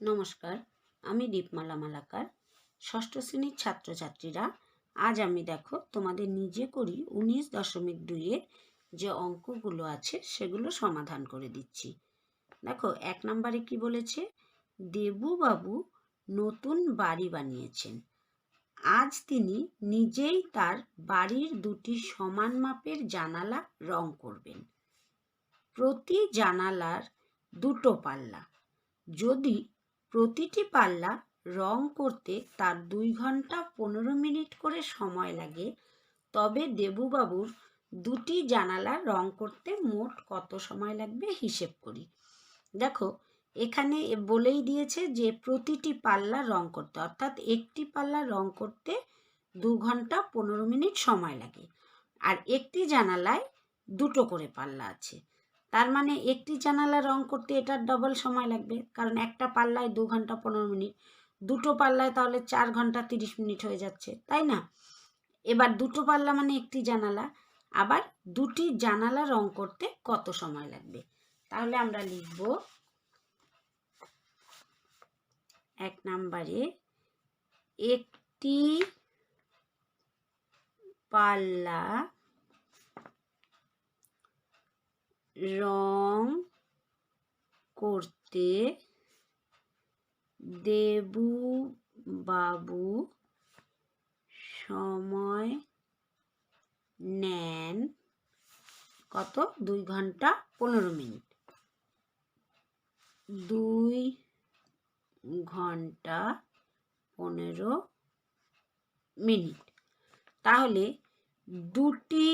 নমস্কার, আমি দীপমালা মালাকার, ষষ্ঠ শ্রেণির ছাত্রছাত্রীরা। আজ আমি দেখো তোমাদের নিজে করি উনিশ দশমিক দুইয়ের যে অঙ্কগুলো আছে সেগুলো সমাধান করে দিচ্ছি। দেখো, এক নম্বরে কি বলেছে? দেবুবাবু নতুন বাড়ি বানিয়েছেন। আজ তিনি নিজেই তার বাড়ির দুটি সমান মাপের জানালা রং করবেন। প্রতি জানালার দুটো পাল্লা। যদি প্রতিটি পাল্লা রং করতে তার দুই ঘণ্টা পনেরো মিনিট করে সময় লাগে, তবে দেবুবাবুর দুটি জানালা রং করতে মোট কত সময় লাগবে হিসেব করি। দেখো, এখানে বলেই দিয়েছে যে প্রতিটি পাল্লা রং করতে, অর্থাৎ একটি পাল্লা রং করতে দু ঘণ্টা পনেরো মিনিট সময় লাগে, আর একটি জানালায় দুটো করে পাল্লা আছে। তার মানে একটি জানালা রং করতে এটার ডবল সময় লাগবে। কারণ একটা পাল্লায় দু ঘণ্টা পনেরো মিনিট, দুটো পাল্লায় তাহলে চার ঘণ্টা তিরিশ মিনিট হয়ে যাচ্ছে, তাই না? এবার দুটো পাল্লা মানে একটি জানালা, আবার দুটি জানালা রং করতে কত সময় লাগবে? তাহলে আমরা লিখব এক নাম্বারে একটি পাল্লা রং করতে দেবু বাবু সময় নেন কত? দুই ঘণ্টা পনেরো মিনিট। দুই ঘণ্টা পনেরো মিনিট। তাহলে দুটি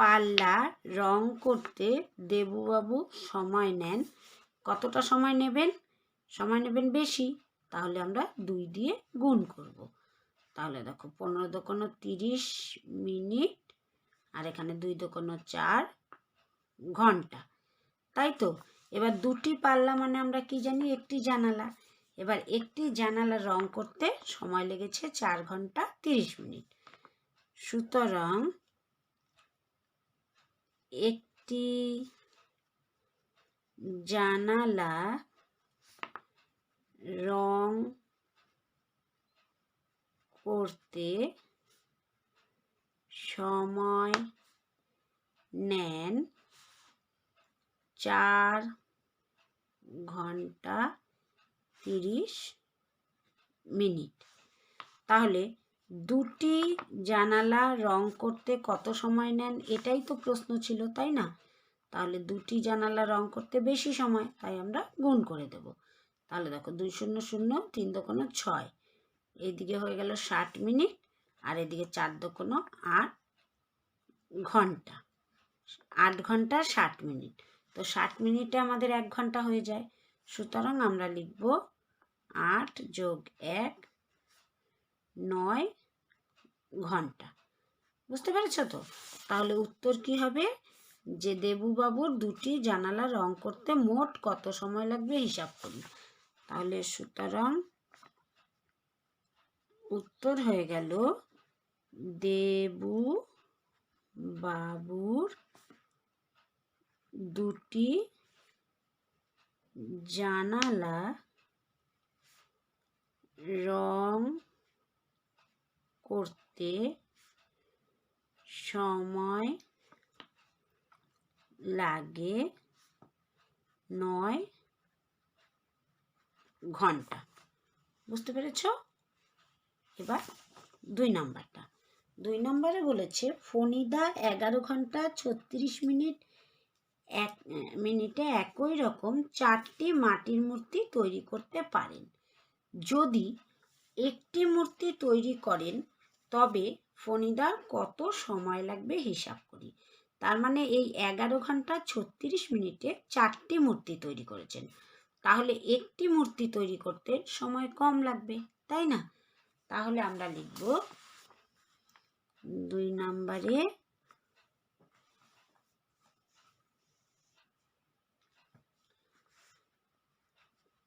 পাল্লা রং করতে দেবুবাবু সময় নেন। কতটা সময় নেবেন? সময় নেবেন বেশি। তাহলে আমরা দুই দিয়ে গুণ করব। তাহলে দেখো পনেরো দোকানো তিরিশ মিনিট আর এখানে দুই দোকানো চার ঘণ্টা। তাই তো? এবার দুটি পাল্লা মানে আমরা কি জানি? একটি জানালা। এবার একটি জানালা রং করতে সময় লেগেছে চার ঘণ্টা তিরিশ মিনিট। সুতরাং একটি জানালা রং করতে সময় নেন। চার ঘণ্টা তিরিশ মিনিট। তাহলে দুটি জানালা রং করতে কত সময় নেন এটাই তো প্রশ্ন ছিল, তাই না? তাহলে দুটি জানালা রং করতে বেশি সময়, তাই আমরা গুণ করে দেব। তাহলে দেখো দুই শূন্য শূন্য, তিন দোকানো ছয়। এইদিকে হয়ে গেল ষাট মিনিট, আর এদিকে চার দোকানো আট ঘণ্টা। আট ঘণ্টা ষাট মিনিট। তো ষাট মিনিটে আমাদের এক ঘণ্টা হয়ে যায়। সুতরাং আমরা লিখব আট যোগ এক, নয় ঘণ্টা। বুঝতে পেরেছ তো? তাহলে উত্তর কি হবে? যে দেবুবাবুর দুটি জানালা রং করতে মোট কত সময় লাগবে হিসাব করি। তাহলে সুতরাং উত্তর হয়ে গেল দেবু বাবুর দুটি জানালা রং করতে সময় লাগে নয় ঘণ্টা। বুঝতে পেরেছ? এবার দুই নম্বরটা। দুই নম্বরে বলেছে, ফণিদা এগারো ঘণ্টা ছত্রিশ মিনিট এক, মিনিটে একই রকম চারটি মাটির মূর্তি তৈরি করতে পারেন। যদি একটি মূর্তি তৈরি করেন তবে ফণিদার কত সময় লাগবে হিসাব করি। তার মানে এই এগারো ঘণ্টা ছত্রিশ মিনিটে চারটি মূর্তি তৈরি করেছেন। তাহলে একটি মূর্তি তৈরি করতে সময় কম লাগবে, তাই না? তাহলে আমরা লিখব দুই নম্বরে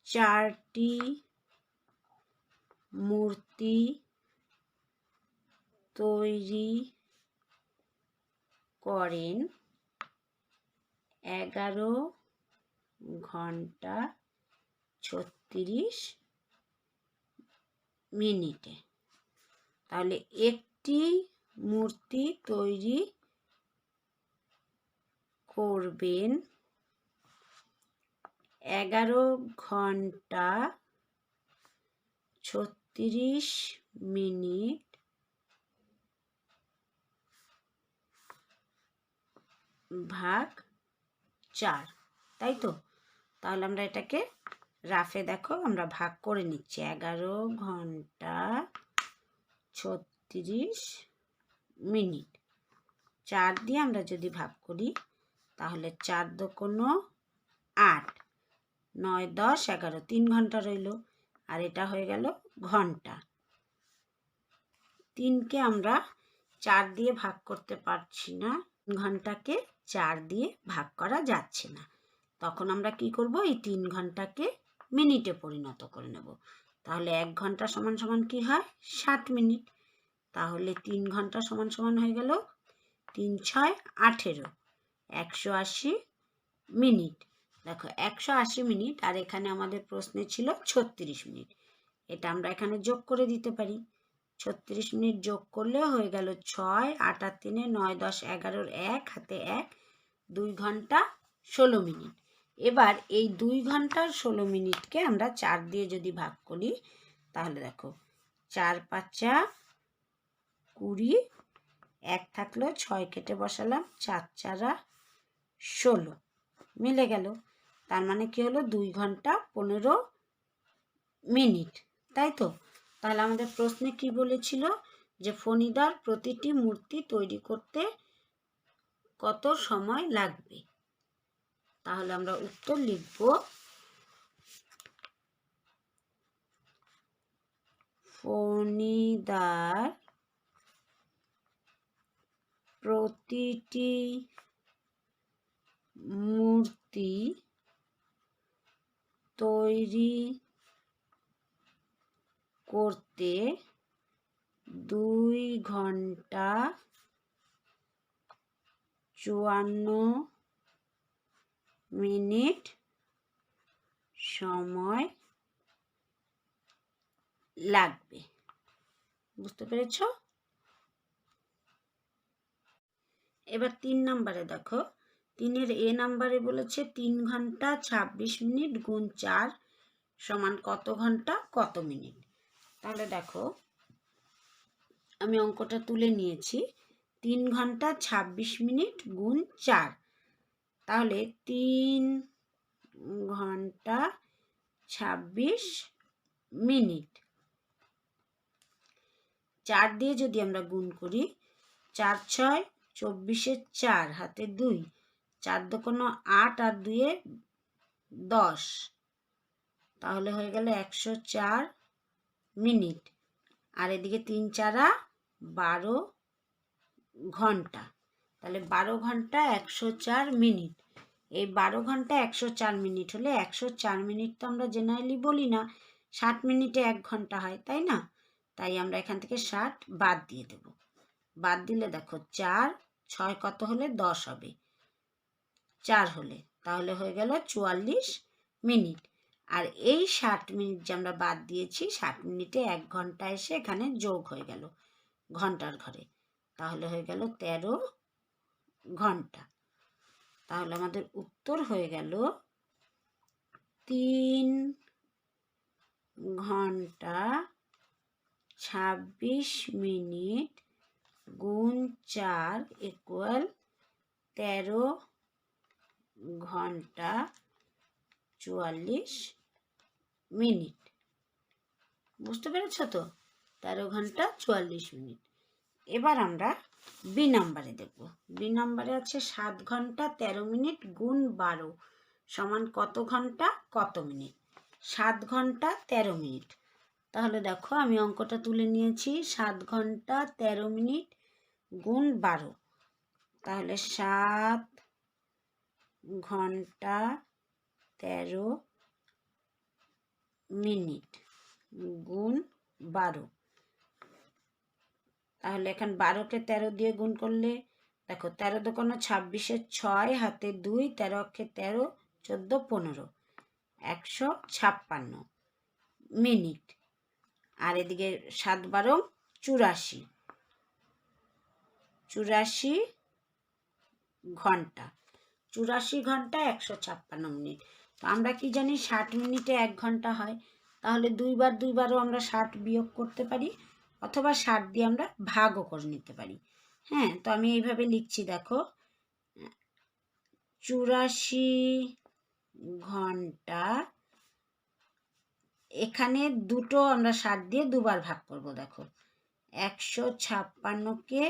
চারটি মূর্তি তৈরি করেন এগারো ঘণ্টা ছত্রিশ মিনিটে। তাহলে একটি মূর্তি তৈরি করবেন। এগারো ঘণ্টা ছত্রিশ মিনিট ভাগ চার, তাই তো? তাহলে আমরা এটাকে রাফে দেখো, আমরা ভাগ করে নিচ্ছি। এগারো ঘণ্টা ছত্রিশ মিনিট। চার দিয়ে আমরা যদি ভাগ করি, তাহলে চার দোকানো আট, নয় দশ এগারো, তিন ঘণ্টা রইল। আর এটা হয়ে গেল ঘণ্টা। তিনকে আমরা চার দিয়ে ভাগ করতে পারছি না। ঘন্টাকে চার দিয়ে ভাগ করা যাচ্ছে না। তখন আমরা কি করব? এই তিন ঘন্টাকে মিনিটে পরিণত করে নেব। তাহলে এক ঘণ্টা সমান সমান কি হয়? ষাট মিনিট। তাহলে তিন ঘণ্টা সমান সমান হয়ে গেল তিন ছয় আঠেরো। একশো আশি মিনিট। দেখো, একশো আশি মিনিট আর এখানে আমাদের প্রশ্নে ছিল ছত্রিশ মিনিট। এটা আমরা এখানে যোগ করে দিতে পারি। ছত্রিশ মিনিট যোগ করলে হয়ে গেল ছয়, আট আর তিনে নয়, দশ, এগারোর এক, হাতে এক, দুই ঘণ্টা ষোলো মিনিট। এবার এই দুই ঘণ্টার ষোলো মিনিটকে আমরা চার দিয়ে যদি ভাগ করি, তাহলে দেখো চার পাঁচা কুড়ি, এক থাকল ছয় কেটে বসালাম, চার চারা ষোলো, মিলে গেল। তার মানে কি হলো? দুই ঘণ্টা পনেরো মিনিট, তাই তো? তাহলে আমাদের প্রশ্নে কি বলেছিল যে ফণিদার প্রতিটি মূর্তি তৈরি করতে কত সময় লাগবে? তাহলে আমরা উত্তর লিখব। ফণিদার প্রতিটি মূর্তি তৈরি করতে দুই ঘণ্টা চুয়ান্ন মিনিট সময় লাগবে। বুঝতে পেরেছ? এবার তিন নম্বরে দেখো। তিনের এ নাম্বারে বলেছে তিন ঘণ্টা ছাব্বিশ মিনিট গুণ চার সমান কত ঘণ্টা? কত মিনিট? তাহলে দেখো, আমি অঙ্কটা তুলে নিয়েছি। তিন ঘণ্টা ছাব্বিশ মিনিট গুণ চার। তাহলে তিন ঘণ্টা ছাব্বিশ মিনিট। চার দিয়ে যদি আমরা গুণ করি, চার ছয় চব্বিশের চার, হাতে দুই। চার দোকানো আট আর দুয়ে দশ। তাহলে হয়ে গেল একশো চার মিনিট। আর এদিকে তিন চারা বারো ঘণ্টা। তাহলে বারো ঘণ্টা একশো চার মিনিট। এই বারো ঘণ্টা একশো চার মিনিট হলে একশো চার মিনিট তো আমরা জেনারেলি বলি না, ষাট মিনিটে এক ঘণ্টা হয়, তাই না? তাই আমরা এখান থেকে ষাট বাদ দিয়ে দেব। বাদ দিলে দেখো চার, ছয় কত হলে দশ হবে? চার হলে। তাহলে হয়ে গেল চুয়াল্লিশ মিনিট। আর এই ষাট মিনিট যে আমরা বাদ দিয়েছি, ষাট মিনিটে এক ঘণ্টা এসে এখানে যোগ হয়ে গেল ঘণ্টার ঘরে। তাহলে হয়ে গেল তেরো ঘণ্টা। তাহলে আমাদের উত্তর হয়ে গেল তিন ঘণ্টা ছাব্বিশ মিনিট গুণ চার ইকুয়াল তেরো ঘণ্টা চুয়াল্লিশ মিনিট। বুঝতে পেরেছ তো? তেরো ঘণ্টা চুয়াল্লিশ মিনিট। এবার আমরা বি নাম্বারে দেখব। বি নাম্বারে আছে সাত ঘণ্টা তেরো মিনিট গুণ বারো সমান কত ঘণ্টা? কত মিনিট? সাত ঘণ্টা তেরো মিনিট। তাহলে দেখো আমি অঙ্কটা তুলে নিয়েছি। সাত ঘণ্টা তেরো মিনিট গুণ বারো। তাহলে সাত ঘণ্টা তেরো মিনিট গুণ বারো। তাহলে এখন বারোকে তেরো দিয়ে গুণ করলে, দেখো তেরো দোকানো ছাব্বিশের ছয়, হাতে দুই তেরো অক্ষে তেরো, চোদ্দ পনেরো, একশো ছাপ্পান্ন মিনিট। আর এদিকে সাত বারো, চুরাশি চুরাশি ঘণ্টা চুরাশি ঘণ্টা একশো ছাপ্পান্ন মিনিট। তো আমরা কি জানি ষাট মিনিটে এক ঘণ্টা হয়। তাহলে দুইবার দুইবারও আমরা ষাট বিয়োগ করতে পারি, অথবা ষাট দিয়ে আমরা ভাগও করে নিতে পারি। হ্যাঁ তো আমি এইভাবে লিখছি, দেখো। চুরাশি ঘণ্টা, এখানে দুটো আমরা ষাট দিয়ে দুবার ভাগ করব, দেখো। একশো ছাপ্পান্নকে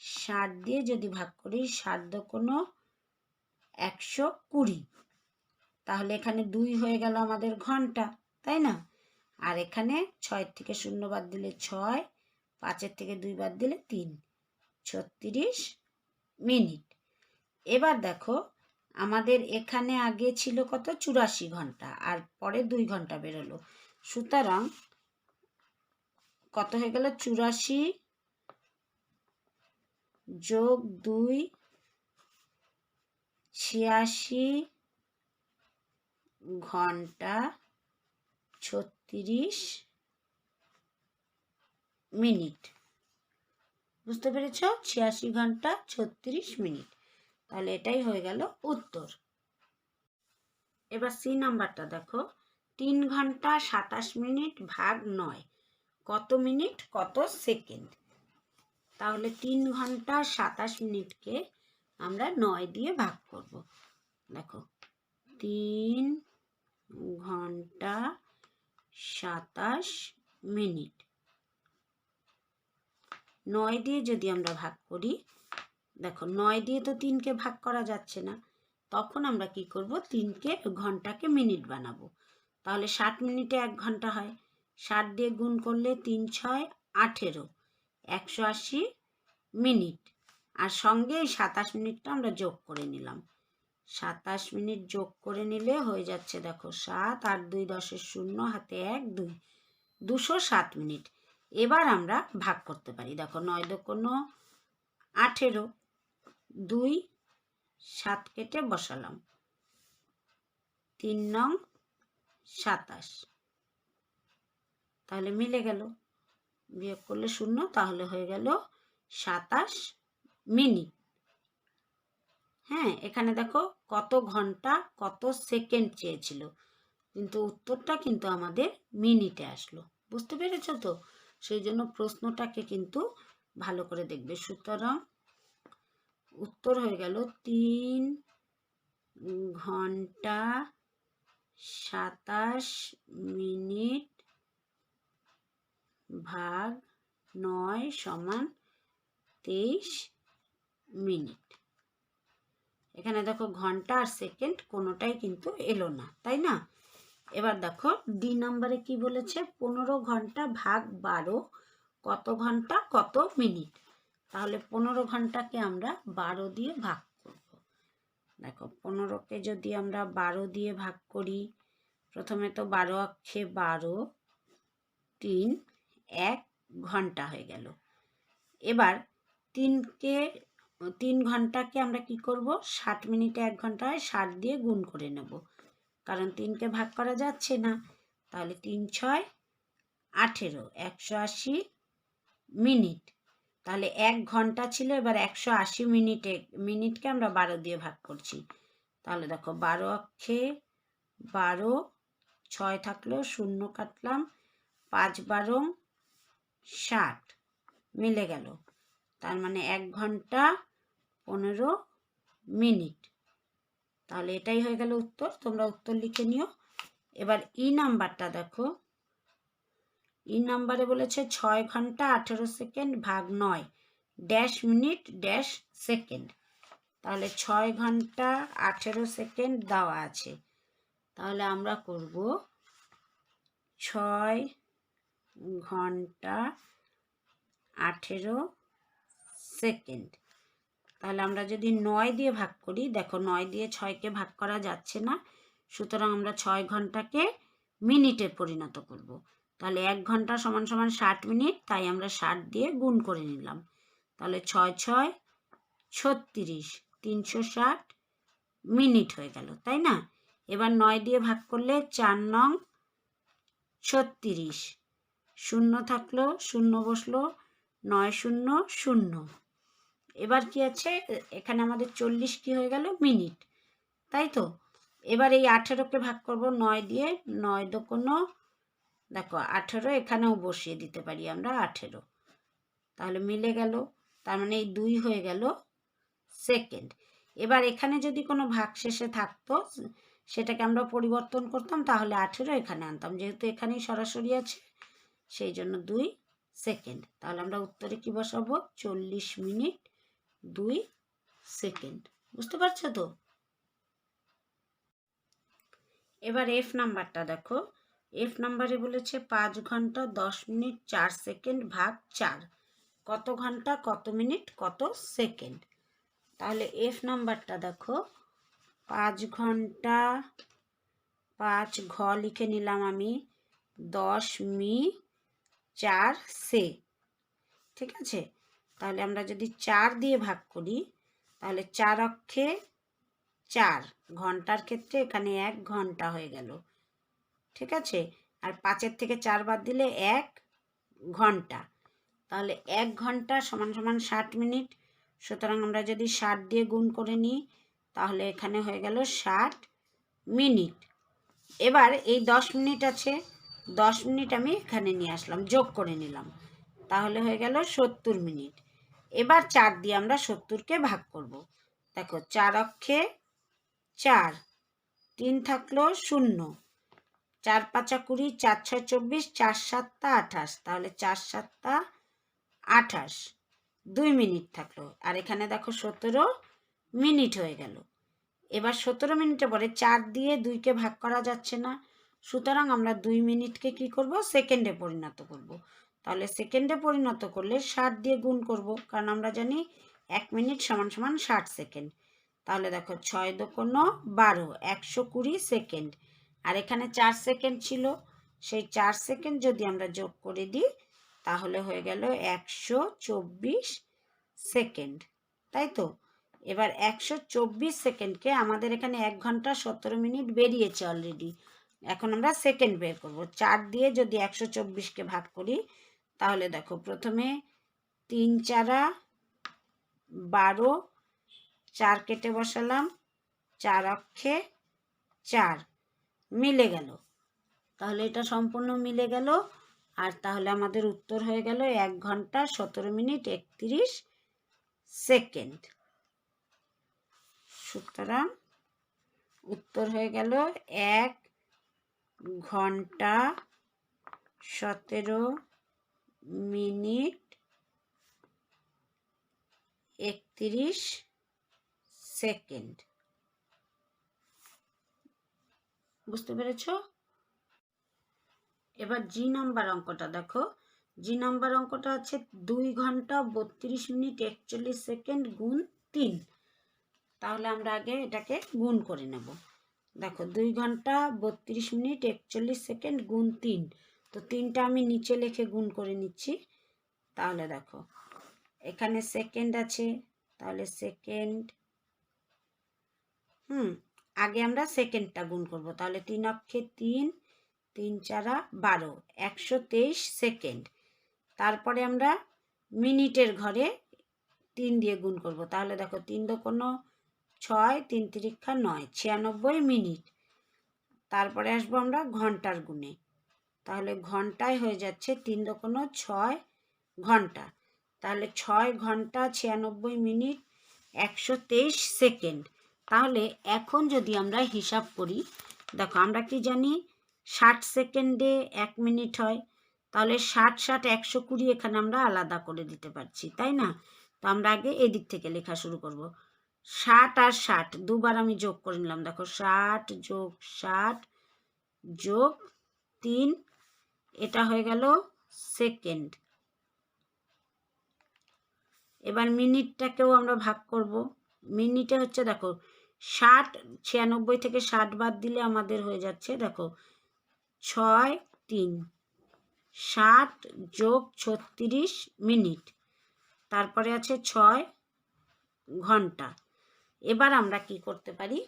ষাট দিয়ে যদি ভাগ করি, ষাট কোনো একশো কুড়ি। তাহলে এখানে দুই হয়ে গেল আমাদের ঘণ্টা, তাই না? আর এখানে ছয়ের থেকে শূন্য বাদ দিলে ছয়, পাঁচের থেকে দুই বাদ দিলে তিন, ছত্রিশ মিনিট। এবার দেখো, আমাদের এখানে আগে ছিল কত? চুরাশি ঘণ্টা, আর পরে দুই ঘণ্টা বেরোলো। সুতরাং কত হয়ে গেল? চুরাশি যোগ দুই, ছিয়াশি ঘণ্টা ছত্রিশ মিনিট। বুঝতে পেরেছ? ছিয়াশি ঘণ্টা ছত্রিশ মিনিট। তাহলে এটাই হয়ে গেল উত্তর। এবার সি নাম্বারটা দেখো। তিন ঘণ্টা সাতাশ মিনিট ভাগ নয়। কত মিনিট? কত সেকেন্ড? তাহলে তিন ঘণ্টা সাতাশ মিনিটকে আমরা নয় দিয়ে ভাগ করব। দেখো, তিন ঘণ্টা সাতাশ মিনিট। নয় দিয়ে যদি আমরা ভাগ করি, দেখো নয় দিয়ে তো তিনকে ভাগ করা যাচ্ছে না। তখন আমরা কি করব? তিনকে ঘন্টাকে মিনিট বানাবো। তাহলে ষাট মিনিটে এক ঘণ্টা হয়। ষাট দিয়ে গুণ করলে তিন ছয় আঠেরো। একশো আশি মিনিট। আর সঙ্গে এই সাতাশ মিনিটটা আমরা যোগ করে নিলাম। সাতাশ মিনিট যোগ করে নিলে হয়ে যাচ্ছে দেখো সাত, আট, দুই, দশের শূন্য, হাতে এক, দুই, দুশো সাত মিনিট। এবার আমরা ভাগ করতে পারি। দেখো নয় কোনো আঠেরো, দুই, সাত কেটে বসালাম। তিন নং সাতাশ। তাহলে মিলে গেল। বিয়োগ করলে শূন্য, তাহলে হয়ে গেল সাতাশ মিনিট। হ্যাঁ এখানে দেখো কত ঘণ্টা, কত সেকেন্ড চেয়েছিল। কিন্তু উত্তরটা কিন্তু আমাদের মিনিটে আসলো। বুঝতে পেরেছ তো? সেই জন্য প্রশ্নটাকে কিন্তু ভালো করে দেখবে। সুতরাং উত্তর হয়ে গেল তিন ঘণ্টা সাতাশ মিনিট ভাগ নয় সমান তেইশ মিনিট। এখানে দেখো ঘণ্টা আর সেকেন্ড, কোনোটাই কিন্তু এলো না, তাই না? এবার দেখো ডি নাম্বারে কি বলেছে? পনেরো ঘণ্টা ভাগ বারো, কত ঘণ্টা? কত মিনিট? তাহলে পনেরো ঘন্টাকে আমরা বারো দিয়ে ভাগ করব। দেখো, পনেরোকে যদি আমরা বারো দিয়ে ভাগ করি, প্রথমে তো বারো অক্ষে বারো, তিন, এক ঘণ্টা হয়ে গেল। এবার তিনকে তিন ঘন্টাকে আমরা কি করব? ষাট মিনিটে এক ঘণ্টা হয় ষাট দিয়ে গুণ করে নেব। কারণ তিনকে ভাগ করা যাচ্ছে না। তাহলে তিন ছয় আঠেরো, একশো আশি মিনিট। তাহলে এক ঘণ্টা ছিল, এবার একশো আশি মিনিটে, মিনিটকে আমরা বারো দিয়ে ভাগ করছি। তাহলে দেখো, বারো অক্ষে বারো, ছয় থাকল শূন্য কাটলাম, পাঁচ বারো ষাট মিলে গেল। তার মানে এক ঘণ্টা পনেরো মিনিট। তাহলে এটাই হয়ে গেল উত্তর, তোমরা উত্তর লিখে নিও। এবার ই নাম্বারটা দেখো। ই নাম্বারে বলেছে ছয় ঘণ্টা আঠেরো সেকেন্ড ভাগ নয়, ড্যাশ মিনিট, ড্যাশ সেকেন্ড। তাহলে ছয় ঘণ্টা আঠেরো সেকেন্ড দেওয়া আছে। তাহলে আমরা করব ছয় ঘণ্টা আঠেরো সেকেন্ড তাহলে আমরা যদি নয় দিয়ে ভাগ করি, দেখো নয় দিয়ে ছয়কে ভাগ করা যাচ্ছে না, সুতরাং আমরা ছয় ঘন্টাকে মিনিটে পরিণত করব। তাহলে এক ঘণ্টা সমান সমান ষাট মিনিট, তাই আমরা ষাট দিয়ে গুণ করে নিলাম। তাহলে ছয় ছয় ছত্রিশ, তিনশো ষাট মিনিট হয়ে গেল, তাই না? এবার নয় দিয়ে ভাগ করলে চার নং ছত্রিশ। শূন্য থাকল, শূন্য বসল, নয় শূন্য শূন্য। এবার কি আছে? এখানে আমাদের চল্লিশ কি হয়ে গেল? মিনিট। তাই তো? এবার এই আঠেরোকে ভাগ করব নয় দিয়ে, নয় দোকানো, দেখো আঠেরো, এখানেও বসিয়ে দিতে পারি আমরা আঠেরো। তাহলে মিলে গেল, তার মানে এই দুই হয়ে গেল সেকেন্ড। এবার এখানে যদি কোনো ভাগ শেষে থাকতো, সেটাকে আমরা পরিবর্তন করতাম, তাহলে আঠেরো এখানে আনতাম। যেহেতু এখানেই সরাসরি আছে, সেই জন্য দুই সেকেন্ড। তাহলে আমরা উত্তরে কি বসাবো? চল্লিশ মিনিট দুই সেকেন্ড। বুঝতে পারছ তো? এবার এফ নাম্বারটা দেখো। এফ নাম্বারে বলেছে পাঁচ ঘণ্টা দশ মিনিট চার সেকেন্ড ভাগ চার। কত ঘণ্টা, কত মিনিট, কত সেকেন্ড? তাহলে এফ নাম্বারটা দেখো। পাঁচ ঘণ্টা, পাঁচ ঘ লিখে নিলাম আমি। দশ মি চার সে। ঠিক আছে? তাহলে আমরা যদি চার দিয়ে ভাগ করি, তাহলে চার অক্ষে চার ঘণ্টার ক্ষেত্রে এখানে এক ঘণ্টা হয়ে গেল। ঠিক আছে? আর পাঁচের থেকে চার বাদ দিলে এক ঘণ্টা। তাহলে এক ঘণ্টা সমান সমান ষাট মিনিট। সুতরাং আমরা যদি ষাট দিয়ে গুণ করে নিই, তাহলে এখানে হয়ে গেল ষাট মিনিট। এবার এই দশ মিনিট আছে, দশ মিনিট আমি এখানে নিয়ে আসলাম, যোগ করে নিলাম। তাহলে হয়ে গেল সত্তর মিনিট। এবার চার দিয়ে আমরা সত্তরকে ভাগ করব। দেখো, চার অক্ষে চার, তিন থাকল শূন্য। চার পাঁচা কুড়ি, চার ছয় চব্বিশ, চার সাতটা আঠাশ। তাহলে চার সাতটা আঠাশ, দুই মিনিট থাকল। আর এখানে দেখো সতেরো মিনিট হয়ে গেল। এবার সতেরো মিনিটে পরে চার দিয়ে দুইকে ভাগ করা যাচ্ছে না। সুতরাং আমরা দুই মিনিটকে কি করব? সেকেন্ডে পরিণত করব। তাহলে সেকেন্ডে পরিণত করলে ষাট দিয়ে গুণ করব, কারণ আমরা জানি এক মিনিট সমান সমান ষাট সেকেন্ড তাহলে দেখো ছয় দোকানো বারো, একশো কুড়ি সেকেন্ড আর এখানে চার সেকেন্ড ছিল, সেই চার সেকেন্ড যদি আমরা যোগ করে দিই, তাহলে হয়ে গেল একশো চব্বিশ সেকেন্ড তাই তো? এবার একশো চব্বিশ সেকেন্ডকে আমাদের এখানে এক ঘণ্টা সতেরো মিনিট বেরিয়েছে অলরেডি এখন আমরা সেকেন্ড বের করব। চার দিয়ে যদি একশো চব্বিশকে ভাগ করি তাহলে দেখো প্রথমে তিন চারা, বারো, চার কেটে বসালাম, চার অক্ষে চার, মিলে গেল। তাহলে এটা সম্পূর্ণ মিলে গেল। আর তাহলে আমাদের উত্তর হয়ে গেল এক ঘণ্টা সতেরো মিনিট একত্রিশ সেকেন্ড। সুতরাং উত্তর হয়ে গেল এক ঘণ্টা সতেরো মিনিট একত্রিশ সেকেন্ড। বুঝতে পেরেছ? এবার জি নাম্বার অঙ্কটা দেখো। জি নাম্বার অঙ্কটা আছে দুই ঘণ্টা বত্রিশ মিনিট একচল্লিশ সেকেন্ড গুণ তিন। তাহলে আমরা আগে এটাকে গুণ করে নেব। দেখো, দুই ঘণ্টা বত্রিশ মিনিট একচল্লিশ সেকেন্ড গুণ তিন। তো তিনটা আমি নিচে লিখে গুণ করে নিচ্ছি। তাহলে দেখো, এখানে সেকেন্ড আছে, তাহলে সেকেন্ড হুম, আগে আমরা সেকেন্ডটা গুণ করব। তাহলে তিন অক্ষে তিন তিন চারা বারো, একশো তেইশ সেকেন্ড তারপরে আমরা মিনিটের ঘরে তিন দিয়ে গুণ করব। তাহলে দেখো, তিন কোনো ছয়, তিন তিরিক্ষা নয়, ছিয়ানব্বই মিনিট। তারপরে আসব আমরা ঘণ্টার গুণে। তাহলে ঘন্টায় হয়ে যাচ্ছে তিন কোনো ছয় ঘণ্টা। তাহলে ছয় ঘণ্টা ছিয়ানব্বই মিনিট একশো তেইশ সেকেন্ড। তাহলে এখন যদি আমরা হিসাব করি, দেখো আমরা কি জানি ষাট সেকেন্ডে এক মিনিট হয়, তাহলে ষাট ষাট একশো কুড়ি এখানে আমরা আলাদা করে দিতে পারছি, তাই না? তো আমরা আগে এদিক থেকে লেখা শুরু করব। ষাট আর ষাট, দুবার আমি যোগ করে নিলাম। দেখো ষাট যোগ ষাট যোগ তিন এটা হয়ে গেল সেকেন্ড এবার মিনিটটাকেও আমরা ভাগ করব। মিনিটে হচ্ছে দেখো, ষাট, ছিয়ানব্বই থেকে ষাট বাদ দিলে আমাদের হয়ে যাচ্ছে দেখো, ছয়, তিন। ষাট যোগ ছত্রিশ মিনিট। তারপরে আছে ছয় ঘণ্টা। এবার আমরা কি করতে পারি?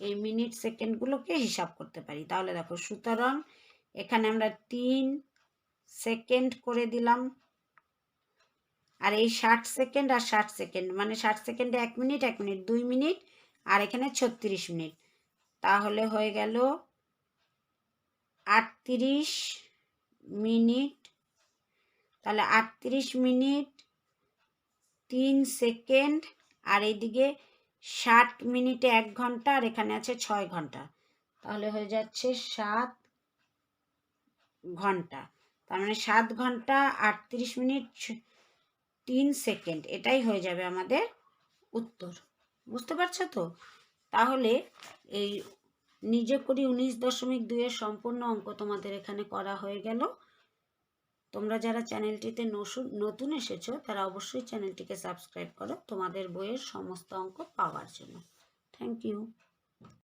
এই মিনিট সেকেন্ডগুলোকে হিসাব করতে পারি। তাহলে দেখো, সুতরাং এখানে আমরা তিন সেকেন্ড করে দিলাম। আর এই ষাট সেকেন্ড আর ষাট সেকেন্ড মানে ষাট সেকেন্ডে এক মিনিট এক মিনিট দুই মিনিট, আর এখানে ছত্রিশ মিনিট। তাহলে হয়ে গেল আটত্রিশ মিনিট। তাহলে আটত্রিশ মিনিট, তিন সেকেন্ড আর এইদিকে ষাট মিনিটে এক ঘণ্টা, আর এখানে আছে ছয় ঘণ্টা। তাহলে হয়ে যাচ্ছে সাত ঘণ্টা। তার মানে সাত ঘণ্টা আটত্রিশ মিনিট তিন সেকেন্ড। এটাই হয়ে যাবে আমাদের উত্তর। বুঝতে পারছ তো? তাহলে এই নিজে করি উনিশ দশমিক দুইয়ের সম্পূর্ণ অঙ্ক তোমাদের এখানে করা হয়ে গেল। তোমরা যারা চ্যানেলটিতে নতুন এসেছ, তারা অবশ্যই চ্যানেলটিকে সাবস্ক্রাইব করো তোমাদের বইয়ের সমস্ত অঙ্ক পাওয়ার জন্য। Thank you